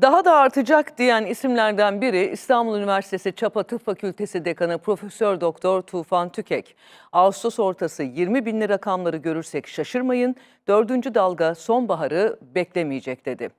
Daha da artacak diyen isimlerden biri İstanbul Üniversitesi Çapa Tıp Fakültesi Dekanı Profesör Doktor Tufan Tükek. Ağustos ortası 20 binli rakamları görürsek şaşırmayın, dördüncü dalga sonbaharı beklemeyecek dedi.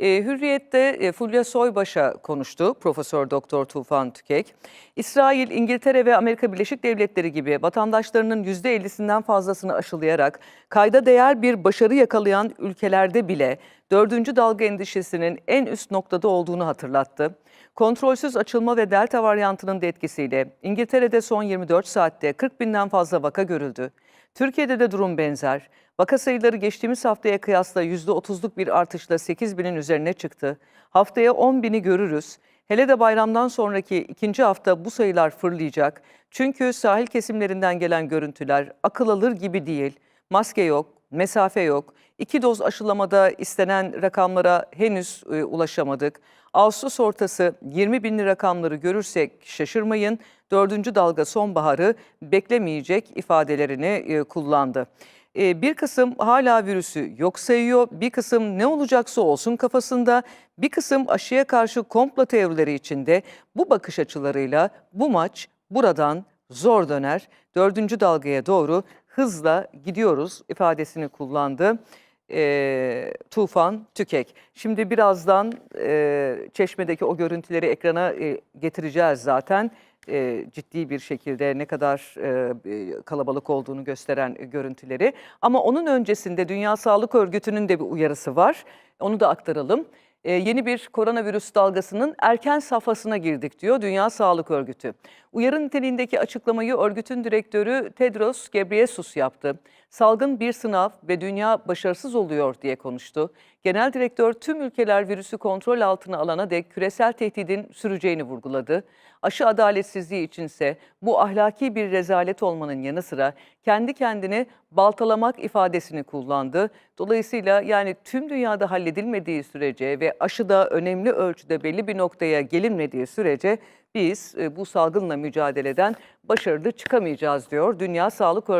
E, Hürriyet'te e, Fulya Soybaş'a konuştu Profesör Doktor Tufan Tükek. İsrail, İngiltere ve Amerika Birleşik Devletleri gibi vatandaşlarının %50'sinden fazlasını aşılayarak kayda değer bir başarı yakalayan ülkelerde bile dördüncü dalga endişesinin en üst noktada olduğunu hatırlattı. Kontrolsüz açılma ve delta varyantının da etkisiyle İngiltere'de son 24 saatte 40 binden fazla vaka görüldü. Türkiye'de de durum benzer. Vaka sayıları geçtiğimiz haftaya kıyasla %30'luk bir artışla 8 binin üzerine çıktı. Haftaya 10 bini görürüz. Hele de bayramdan sonraki ikinci hafta bu sayılar fırlayacak. Çünkü sahil kesimlerinden gelen görüntüler akıl alır gibi değil. Maske yok, mesafe yok. İki doz aşılamada istenen rakamlara henüz e, ulaşamadık. Ağustos ortası 20 binli rakamları görürsek şaşırmayın. Dördüncü dalga sonbaharı beklemeyecek ifadelerini e, kullandı. E, bir kısım hala virüsü yok sayıyor, bir kısım ne olacaksa olsun kafasında, bir kısım aşıya karşı komplo teorileri içinde bu bakış açılarıyla bu maç buradan zor döner. Dördüncü dalgaya doğru hızla gidiyoruz ifadesini kullandı. E, Tufan Tükek. Şimdi birazdan e, Çeşme'deki o görüntüleri ekrana e, getireceğiz zaten. E, ciddi bir şekilde ne kadar e, e, kalabalık olduğunu gösteren görüntüleri. Ama onun öncesinde Dünya Sağlık Örgütü'nün de bir uyarısı var. Onu da aktaralım. E, yeni bir koronavirüs dalgasının erken safhasına girdik diyor Dünya Sağlık Örgütü. Uyarı niteliğindeki açıklamayı örgütün direktörü Tedros Ghebreyesus yaptı. Salgın bir sınav ve dünya başarısız oluyor diye konuştu. Genel direktör tüm ülkeler virüsü kontrol altına alana dek küresel tehdidin süreceğini vurguladı. Aşı adaletsizliği içinse bu ahlaki bir rezalet olmanın yanı sıra kendi kendini baltalamak ifadesini kullandı. Dolayısıyla yani tüm dünyada halledilmediği sürece ve aşıda önemli ölçüde belli bir noktaya gelinmediği sürece biz e, bu salgınla mücadeleden başarılı çıkamayacağız diyor Dünya Sağlık Örgütü.